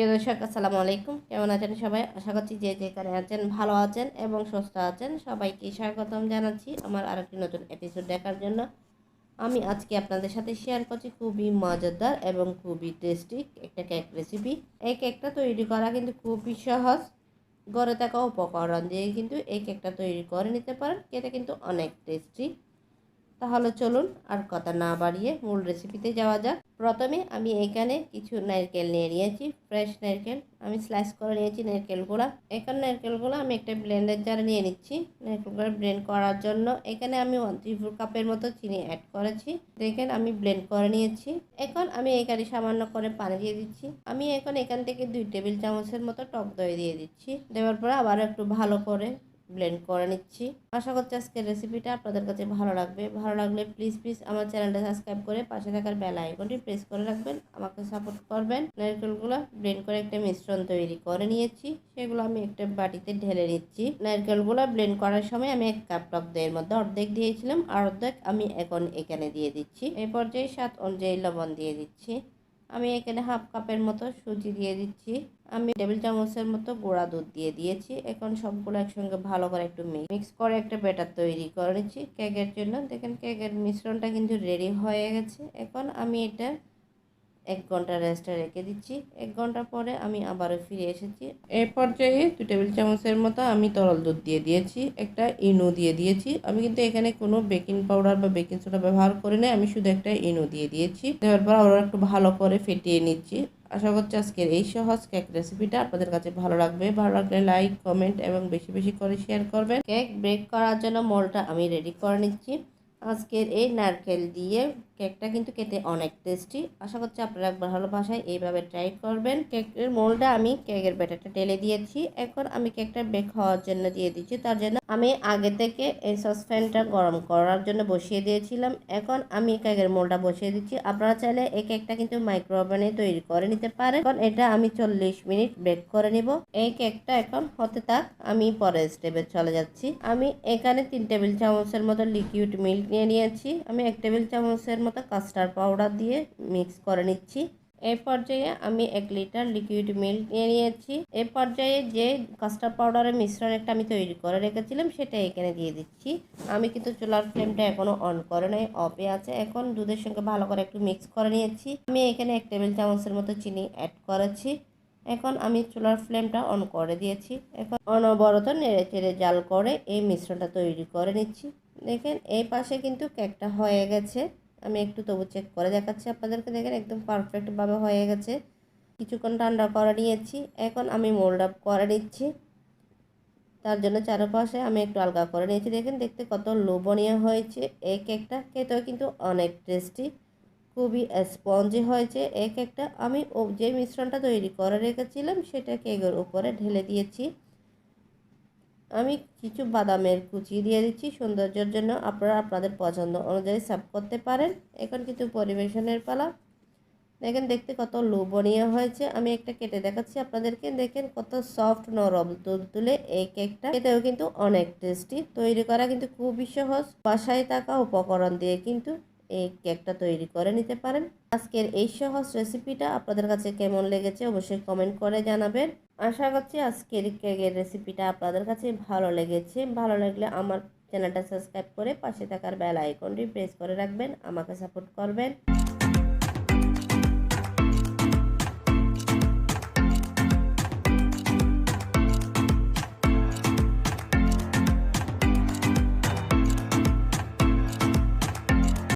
প্রিয় দর্শক, আসসালামু আলাইকুম। কেমন আছেন সবাই? আশা করছি যে যেখানে আছেন ভালো আছেন এবং সুস্থ আছেন। সবাইকে স্বাগতম জানাচ্ছি আমার আরেকটি নতুন এপিসোড দেখার জন্য। আমি আজকে আপনাদের সাথে শেয়ার করছি খুবই মজাদার এবং খুবই টেস্টি একটা কেক রেসিপি এই কেকটা তৈরি করা কিন্তু খুবই সহজ। ঘরে থাকা উপকরণ দিয়ে কিন্তু এই কেকটা তৈরি করে নিতে পারেন। খেতে কিন্তু অনেক টেস্টি তাহলে চলুন আর কথা না বাড়িয়ে মূল রেসিপিতে যাওয়া যাক। প্রথমে আমি এখানে কিছু নারকেল নিয়ে নিয়েছি ফ্রেশ নারকেল। আমি স্লাইস করে নিয়েছি নারকেল নারকেলগুলো এখানে নারকেলগুলো আমি একটা ব্লেন্ডের জারে নিয়ে নিচ্ছি। নারকেল নারকেলগুলো ব্লেন্ড করার জন্য এখানে আমি ওয়ান থ্রি ফোর কাপের মতো চিনি অ্যাড করেছি। দেখেন আমি ব্লেন্ড করে নিয়েছি। এখন আমি এখানে সামান্য করে পানি দিয়ে দিচ্ছি। আমি এখন এখান থেকে দুই টেবিল চামচের মতো টক দই দিয়ে দিচ্ছি। দেওয়ার পরে আবার একটু ভালো করে ব্লেন্ড করে নিচ্ছি। আশা করছি আজকের রেসিপিটা আপনাদের কাছে ভালো লাগবে। ভালো লাগলে প্লিজ প্লিজ আমার চ্যানেলটা সাবস্ক্রাইব করে পাশে থাকার বেল আইকনটি প্রেস করে রাখবেন। আমাকে সাপোর্ট করবেন। নারকেলগুলো ব্লেন্ড করে একটা মিশ্রণ তৈরি করে নিয়েছি। সেগুলো আমি একটা বাটিতে ঢেলে নিচ্ছি। নারকেলগুলো ব্লেন্ড করার সময় আমি এক কাপ টক দইয়ের মধ্যে অর্ধেক দিয়েছিলাম। আর অর্ধেক আমি এখন এখানে দিয়ে দিচ্ছি। এই পর্যায়ে স্বাদ অনুযায়ী লবণ দিয়ে দিচ্ছি। আমি এখানে হাফ কাপের মতো সুজি দিয়ে দিচ্ছি। আমি টেবিল চামচের মতো গোড়া দুধ দিয়ে দিয়েছি। এখন সবগুলো একসঙ্গে ভালো করে একটু মিক্স করে একটা ব্যাটার তৈরি করে নিচ্ছি। কেকের জন্য। দেখেন, কেকের মিশ্রণটা কিন্তু রেডি হয়ে গেছে। এখন আমি এটা এক ঘণ্টা রেস্টে রেখে দিচ্ছি। এক ঘণ্টা পরে আমি আবারও ফিরে এসেছি। এই পর্যায়ে দু টেবিল চামচের মতো আমি তরল দুধ দিয়ে দিয়েছি, একটা ইনো দিয়ে দিয়েছি। আমি কিন্তু এখানে কোনো বেকিং পাউডার বা বেকিং সোডা ব্যবহার করি না আমি শুধু একটা ইনো দিয়ে দিয়েছি। দেওয়ার পর আবার একটু ভালো করে ফেটিয়ে নিচ্ছি। আশা করছি আজকের এই সহজ কেক রেসিপিটা আপনাদের কাছে ভালো লাগবে। ভালো লাগলে লাইক কমেন্ট এবং বেশি বেশি করে শেয়ার করবেন। কেক ব্রেক করার জন্য মোলটা আমি রেডি করে নিচ্ছি। আজকের এই নারকেল দিয়ে কেকটা কিন্তু খেতে অনেক টেস্টি আশা করছি আপনারা একবার ভালো ভাষায় এইভাবে ট্রাই করবেন। কেকের মোলটা আমি কেকের ব্যাটারটা ঢেলে দিয়েছি। এখন আমি কেকটা বেক হওয়ার জন্য দিয়ে দিচ্ছি। তার জন্য আমি আগে থেকে এই সসপ্যানটা গরম করার জন্য বসিয়ে দিয়েছিলাম। এখন আমি কেকের মোলটা বসিয়ে দিচ্ছি। আপনারা চাইলে এই কেকটা কিন্তু মাইক্রো ওভেনে তৈরি করে নিতে পারেন। এখন এটা আমি চল্লিশ মিনিট বেক করে নিব। এই কেকটা এখন হতে থাক, আমি পরের স্টেপে চলে যাচ্ছি। আমি এখানে তিন টেবিল চামচের মতো লিকুইড মিল্ক নিয়ে নিয়েছি। আমি এক টেবিল চামচের মতো কাস্টার্ড পাউডার দিয়ে মিক্স করে নিচ্ছি। এই পর্যায়ে আমি এক লিটার লিকুইড মিল্ক নিয়ে নিয়েছি। এই পর্যায়ে যে কাস্টার্ড পাউডারের মিশ্রণ একটা আমি তৈরি করে রেখেছিলাম, সেটা এখানে দিয়ে দিচ্ছি। আমি কিন্তু চুলার ফ্লেমটা এখনও অন করে নাই অফে আছে। এখন দুধের সঙ্গে ভালো করে একটু মিক্স করে নিয়েছি। আমি এখানে এক টেবিল চামচের মতো চিনি অ্যাড করেছি। এখন আমি চুলার ফ্লেমটা অন করে দিয়েছি। এখন অনবরত নেড়ে চেড়ে জাল করে এই মিশ্রণটা তৈরি করে নিচ্ছি। দেখেন, এই পাশে কিন্তু কেকটা হয়ে গেছে। আমি একটু তবু চেক করে দেখাচ্ছি আপনাদেরকে, দেখেন একদম পারফেক্টভাবে হয়ে গেছে। কিছুক্ষণ ঠান্ডা করে নিয়েছি, এখন আমি মোল্ড আপ করে নিচ্ছি। তার জন্য চারপাশে আমি একটু আলগা করে নিয়েছি। দেখেন দেখতে কত লোভনীয় হয়েছে এই কেকটা খেতেও কিন্তু অনেক টেস্টি খুবই স্পঞ্জি হয়েছে। এই কেকটা আমি যে মিশ্রণটা তৈরি করে রেখেছিলাম সেটা কেকের উপরে ঢেলে দিয়েছি। আমি কিছু বাদামের কুচি দিয়ে দিচ্ছি। সৌন্দর্যের জন্য আপনারা আপনাদের পছন্দ অনুযায়ী সার্ভ করতে পারেন। এখন কিন্তু পরিবেশনের পালা। দেখেন, দেখতে কত লোভনীয় হয়েছে। আমি একটা কেটে দেখাচ্ছি আপনাদেরকে। দেখেন, কত সফট নরম দুধ তুলে এই কেকটা। খেতেও কিন্তু অনেক টেস্টি তৈরি করা কিন্তু খুবই সহজ। বাসায় থাকা উপকরণ দিয়ে কিন্তু এই কেকটা তৈরি করে নিতে পারেন। আজকের এই সহজ রেসিপিটা আপনাদের কাছে কেমন লেগেছে অবশ্যই কমেন্ট করে জানাবেন। আশা করছি আজকের কেকের রেসিপিটা আপনাদের কাছে ভালো লেগেছে। ভালো লাগলে আমার চ্যানেলটা সাবস্ক্রাইব করে পাশে থাকার বেল আইকনটি প্রেস করে রাখবেন, আমাকে সাপোর্ট করবেন।